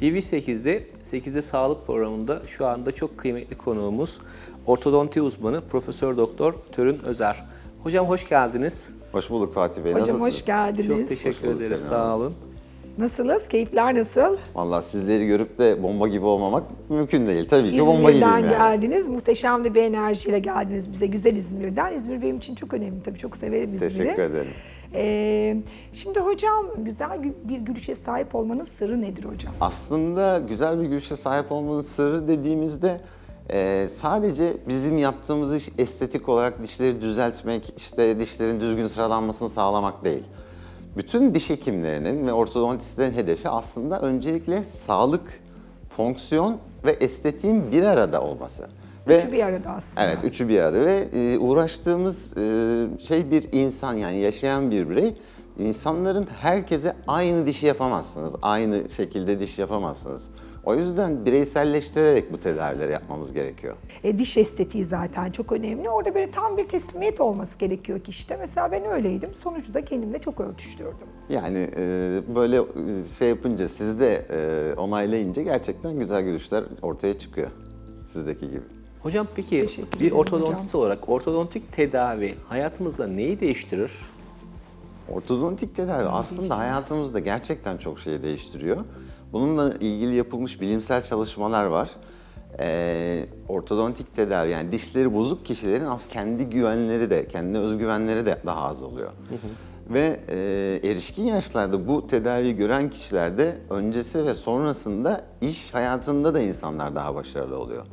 TV8'de 8'de Sağlık programında şu anda çok kıymetli konuğumuz ortodonti uzmanı Profesör Doktor Törün Özer. Hocam hoş geldiniz. Hoş bulduk Fatih Bey. Hocam Nasılsınız? hoş geldiniz. Çok teşekkür bulduk ederiz. canım. Sağ olun. Nasılsınız? Keyifler nasıl? Vallahi sizleri görüp de bomba gibi olmamak mümkün değil. Tabii ki bomba gibiyim İzmir'den yani. geldiniz. Muhteşem de bir enerjiyle geldiniz bize. Güzel İzmir'den. İzmir benim için çok önemli tabii. Çok severim İzmir'i. Teşekkür ederim. Ee, şimdi hocam güzel gü- bir gülüşe sahip olmanın sırrı nedir hocam? Aslında güzel bir gülüşe sahip olmanın sırrı dediğimizde e, sadece bizim yaptığımız iş estetik olarak dişleri düzeltmek, işte dişlerin düzgün sıralanmasını sağlamak değil. Bütün diş hekimlerinin ve ortodontistlerin hedefi aslında öncelikle sağlık, fonksiyon ve estetiğin bir arada olması. Ve Üçü bir arada aslında. Evet, üçü bir arada ve e, uğraştığımız e, şey bir insan yani yaşayan bir birey. İnsanların herkese aynı dişi yapamazsınız, aynı şekilde diş yapamazsınız. O yüzden bireyselleştirerek bu tedavileri yapmamız gerekiyor. E, diş estetiği zaten çok önemli. Orada böyle tam bir teslimiyet olması gerekiyor ki işte. Mesela ben öyleydim. Sonucu da kendimle çok örtüştürdüm. Yani e, böyle e, şey yapınca, sizi de e, onaylayınca gerçekten güzel gülüşler ortaya çıkıyor. Sizdeki gibi. Hocam peki Teşekkür bir ortodontist olarak ortodontik tedavi hayatımızda neyi değiştirir? Ortodontik tedavi aslında hayatımızda gerçekten çok şey değiştiriyor. Bununla ilgili yapılmış bilimsel çalışmalar var. Ee, ortodontik tedavi yani dişleri bozuk kişilerin aslında kendi güvenleri de, kendine özgüvenleri de daha az oluyor. Ve e, erişkin yaşlarda bu tedaviyi gören kişilerde öncesi ve sonrasında iş hayatında da insanlar daha başarılı oluyor.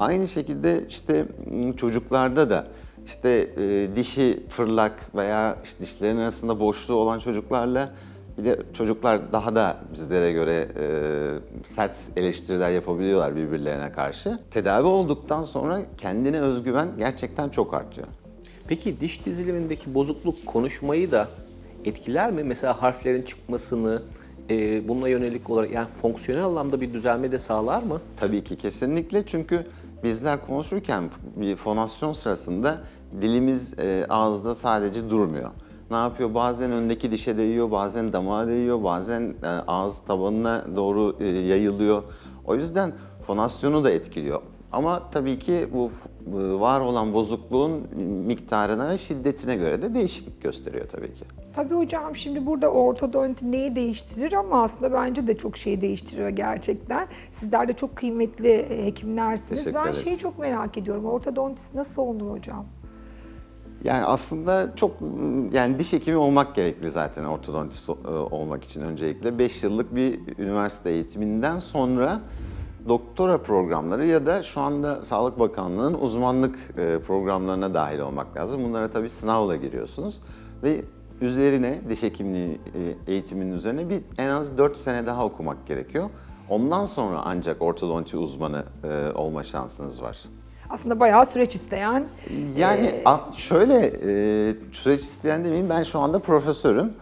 Aynı şekilde işte m, çocuklarda da işte e, dişi fırlak veya işte dişlerin arasında boşluğu olan çocuklarla bir de çocuklar daha da bizlere göre e, sert eleştiriler yapabiliyorlar birbirlerine karşı. Tedavi olduktan sonra kendine özgüven gerçekten çok artıyor. Peki diş dizilimindeki bozukluk konuşmayı da etkiler mi? Mesela harflerin çıkmasını, e, bununla yönelik olarak yani fonksiyonel anlamda bir düzelme de sağlar mı? Tabii ki kesinlikle çünkü bizler konuşurken fonasyon sırasında dilimiz e, ağızda sadece durmuyor. Ne yapıyor? Bazen öndeki dişe değiyor, bazen damağa değiyor, bazen e, ağız tabanına doğru e, yayılıyor. O yüzden fonasyonu da etkiliyor. Ama tabii ki bu var olan bozukluğun miktarına şiddetine göre de değişiklik gösteriyor tabii ki. Tabii hocam şimdi burada ortodonti neyi değiştirir ama aslında bence de çok şey değiştiriyor gerçekten. Sizler de çok kıymetli e, hekimlersiniz. Teşekkür ben ederiz. şeyi çok merak ediyorum. Ortodontist nasıl olunur hocam? Yani aslında çok yani diş hekimi olmak gerekli zaten ortodontist e, olmak için öncelikle. 5 yıllık bir üniversite eğitiminden sonra doktora programları ya da şu anda Sağlık Bakanlığı'nın uzmanlık e, programlarına dahil olmak lazım. Bunlara tabii sınavla giriyorsunuz ve üzerine diş hekimliği e, eğitiminin üzerine bir en az 4 sene daha okumak gerekiyor. Ondan sonra ancak ortodonti uzmanı e, olma şansınız var. Aslında bayağı süreç isteyen Yani a- şöyle e, süreç isteyen demeyeyim ben şu anda profesörüm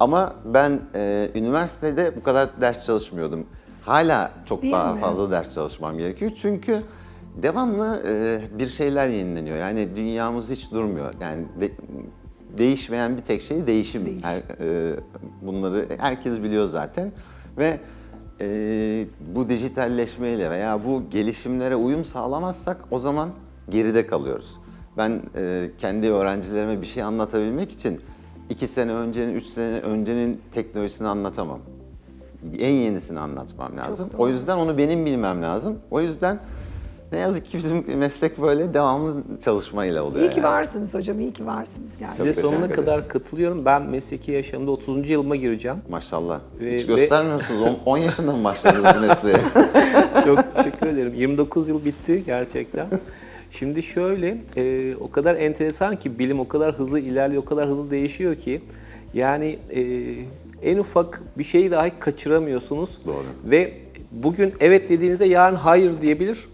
ama ben e, üniversitede bu kadar ders çalışmıyordum. Hala çok Değil daha mi? fazla ders çalışmam gerekiyor çünkü devamlı e, bir şeyler yenileniyor. Yani dünyamız hiç durmuyor. Yani de- değişmeyen bir tek şey değişim. Değişim. Her- e, bunları herkes biliyor zaten ve e, bu dijitalleşmeyle veya bu gelişimlere uyum sağlamazsak o zaman geride kalıyoruz. Ben e, kendi öğrencilerime bir şey anlatabilmek için iki sene öncenin, üç sene öncenin teknolojisini anlatamam. En yenisini anlatmam lazım. O yüzden onu benim bilmem lazım. O yüzden ne yazık ki bizim meslek böyle devamlı çalışmayla oluyor. İyi ki yani. varsınız hocam, iyi ki varsınız gerçekten. Size teşekkür sonuna ederiz. kadar katılıyorum. Ben mesleki yaşamda 30. yılıma gireceğim. Maşallah. Ve- Hiç ve- göstermiyorsunuz. 10 yaşında mı başladınız mesleğe? Çok teşekkür ederim. 29 yıl bitti gerçekten. Şimdi şöyle, e, o kadar enteresan ki bilim o kadar hızlı ilerliyor, o kadar hızlı değişiyor ki yani e, en ufak bir şeyi dahi kaçıramıyorsunuz. Doğru. Ve bugün evet dediğinizde yarın hayır diyebilir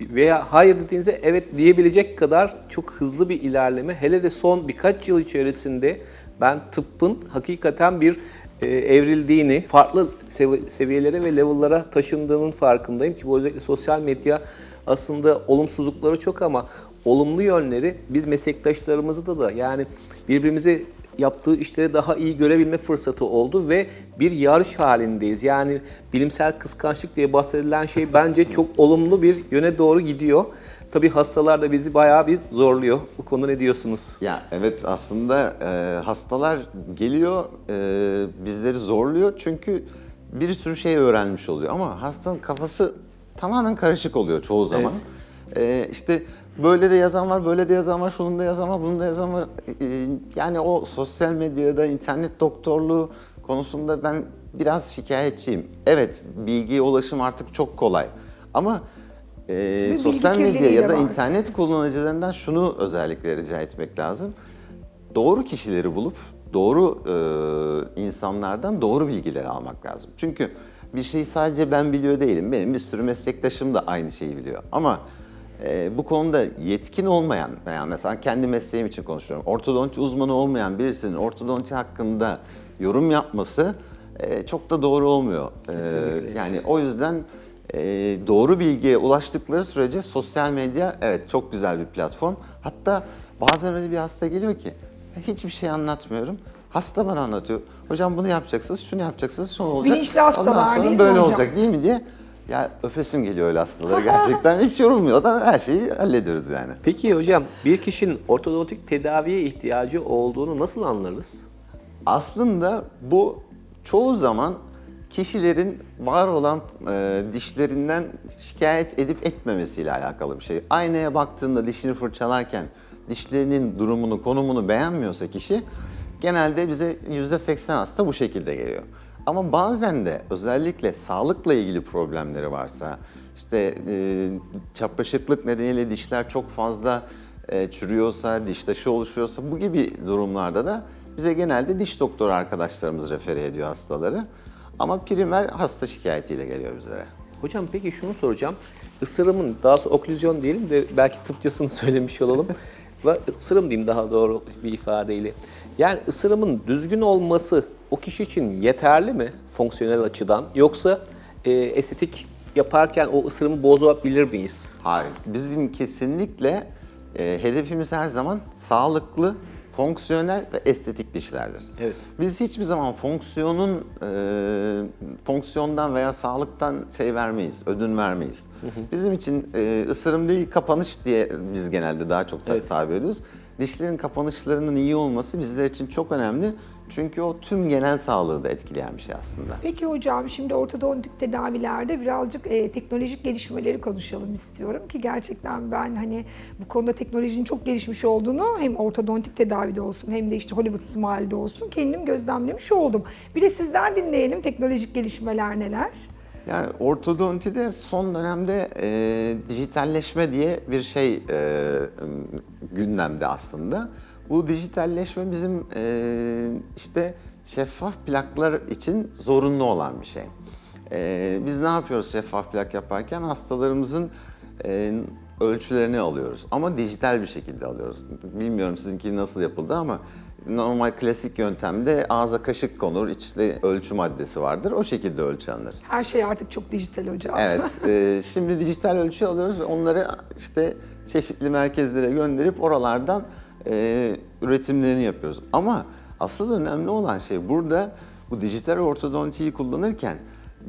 veya hayır dediğinizde evet diyebilecek kadar çok hızlı bir ilerleme. Hele de son birkaç yıl içerisinde ben tıbbın hakikaten bir e, evrildiğini, farklı sev- seviyelere ve level'lara taşındığının farkındayım ki bu özellikle sosyal medya aslında olumsuzlukları çok ama olumlu yönleri biz meslektaşlarımızı da da yani birbirimizi yaptığı işleri daha iyi görebilme fırsatı oldu ve bir yarış halindeyiz. Yani bilimsel kıskançlık diye bahsedilen şey bence çok olumlu bir yöne doğru gidiyor. Tabii hastalar da bizi bayağı bir zorluyor. Bu konuda ne diyorsunuz? Ya evet aslında e, hastalar geliyor e, bizleri zorluyor çünkü bir sürü şey öğrenmiş oluyor ama hastanın kafası tamamen karışık oluyor çoğu zaman. E, işte böyle de yazan var, böyle de yazan var, şunun da yazan var, bunun da yazan var. E, yani o sosyal medyada internet doktorluğu konusunda ben biraz şikayetçiyim. Evet bilgiye ulaşım artık çok kolay ama e, sosyal medya ya da var. internet kullanıcılarından şunu özellikle rica etmek lazım. Doğru kişileri bulup doğru e, insanlardan doğru bilgileri almak lazım. Çünkü bir şeyi sadece ben biliyor değilim. Benim bir sürü meslektaşım da aynı şeyi biliyor. Ama e, bu konuda yetkin olmayan veya mesela kendi mesleğim için konuşuyorum. Ortodonti uzmanı olmayan birisinin ortodonti hakkında yorum yapması e, çok da doğru olmuyor. E, yani o yüzden e, doğru bilgiye ulaştıkları sürece sosyal medya evet çok güzel bir platform. Hatta bazen öyle bir hasta geliyor ki hiçbir şey anlatmıyorum. Hasta bana anlatıyor. Hocam bunu yapacaksınız, şunu yapacaksınız, şunu olacak. Bilinçli hastalar Ondan sonra değil mi böyle hocam? olacak değil mi diye. Ya öpesim geliyor öyle hastaları gerçekten. Hiç yorulmuyor da her şeyi hallediyoruz yani. Peki hocam bir kişinin ortodontik tedaviye ihtiyacı olduğunu nasıl anlarız? Aslında bu çoğu zaman kişilerin var olan e, dişlerinden şikayet edip etmemesiyle alakalı bir şey. Aynaya baktığında dişini fırçalarken dişlerinin durumunu, konumunu beğenmiyorsa kişi genelde bize %80 hasta bu şekilde geliyor. Ama bazen de özellikle sağlıkla ilgili problemleri varsa, işte e, çapraşıklık nedeniyle dişler çok fazla e, çürüyorsa, diş taşı oluşuyorsa bu gibi durumlarda da bize genelde diş doktoru arkadaşlarımız refere ediyor hastaları. Ama primer hasta şikayetiyle geliyor bizlere. Hocam peki şunu soracağım. Isırımın, daha doğrusu oklüzyon diyelim de belki tıpçasını söylemiş olalım. Ve ısırım diyeyim daha doğru bir ifadeyle. Yani ısırımın düzgün olması o kişi için yeterli mi fonksiyonel açıdan? Yoksa e, estetik yaparken o ısırımı bozabilir miyiz? Hayır, bizim kesinlikle e, hedefimiz her zaman sağlıklı, fonksiyonel ve estetik dişlerdir. Evet. Biz hiçbir zaman fonksiyonun e, fonksiyondan veya sağlıktan şey vermeyiz, ödün vermeyiz. Bizim için e, ısırım değil kapanış diye biz genelde daha çok Evet. tabir ediyoruz. Dişlerin kapanışlarının iyi olması bizler için çok önemli. Çünkü o tüm genel sağlığı da etkileyen bir şey aslında. Peki hocam şimdi ortodontik tedavilerde birazcık e, teknolojik gelişmeleri konuşalım istiyorum ki gerçekten ben hani bu konuda teknolojinin çok gelişmiş olduğunu hem ortodontik tedavide olsun hem de işte Hollywood Smile'de olsun kendim gözlemlemiş oldum. Bir de sizden dinleyelim teknolojik gelişmeler neler? Yani ortodontide son dönemde e, dijitalleşme diye bir şey e, gündemde aslında. Bu dijitalleşme bizim e, işte şeffaf plaklar için zorunlu olan bir şey. E, biz ne yapıyoruz şeffaf plak yaparken? Hastalarımızın e, ölçülerini alıyoruz ama dijital bir şekilde alıyoruz. Bilmiyorum sizinki nasıl yapıldı ama normal klasik yöntemde ağza kaşık konur, içinde ölçü maddesi vardır. O şekilde ölçü alınır. Her şey artık çok dijital hocam. Evet, e, şimdi dijital ölçü alıyoruz ve onları işte çeşitli merkezlere gönderip oralardan e, üretimlerini yapıyoruz. Ama asıl önemli olan şey burada bu dijital ortodontiyi kullanırken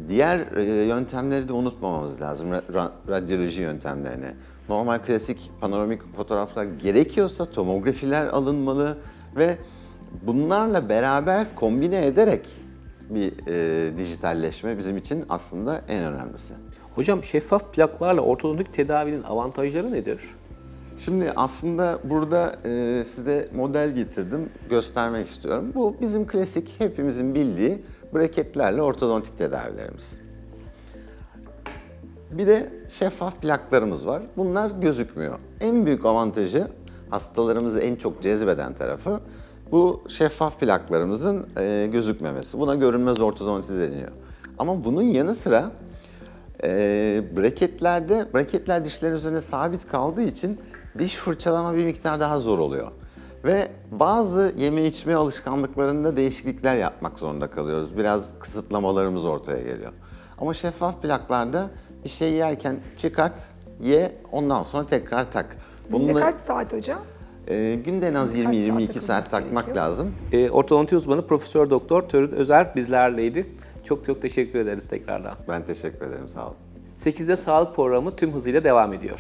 diğer e, yöntemleri de unutmamamız lazım. Ra- ra- radyoloji yöntemlerini. Normal klasik panoramik fotoğraflar gerekiyorsa tomografiler alınmalı ve bunlarla beraber kombine ederek bir e, dijitalleşme bizim için aslında en önemlisi. Hocam şeffaf plaklarla ortodontik tedavinin avantajları nedir? Şimdi aslında burada e, size model getirdim, göstermek istiyorum. Bu bizim klasik, hepimizin bildiği braketlerle ortodontik tedavilerimiz. Bir de şeffaf plaklarımız var. Bunlar gözükmüyor. En büyük avantajı, hastalarımızı en çok cezbeden tarafı bu şeffaf plaklarımızın e, gözükmemesi. Buna görünmez ortodonti deniyor. Ama bunun yanı sıra e, braketlerde, braketler dişlerin üzerine sabit kaldığı için diş fırçalama bir miktar daha zor oluyor. Ve bazı yeme içme alışkanlıklarında değişiklikler yapmak zorunda kalıyoruz. Biraz kısıtlamalarımız ortaya geliyor. Ama şeffaf plaklarda bir şey yerken çıkart, ye, ondan sonra tekrar tak. Günde kaç saat hocam? Ee, günde en az Kaç saat 20-22 takılması saat takmak gerekiyor? lazım. E, ortodonti uzmanı Profesör Doktor Törün Özer bizlerleydi. Çok çok teşekkür ederiz tekrardan. Ben teşekkür ederim. Sağ olun. 8'de sağlık programı tüm hızıyla devam ediyor.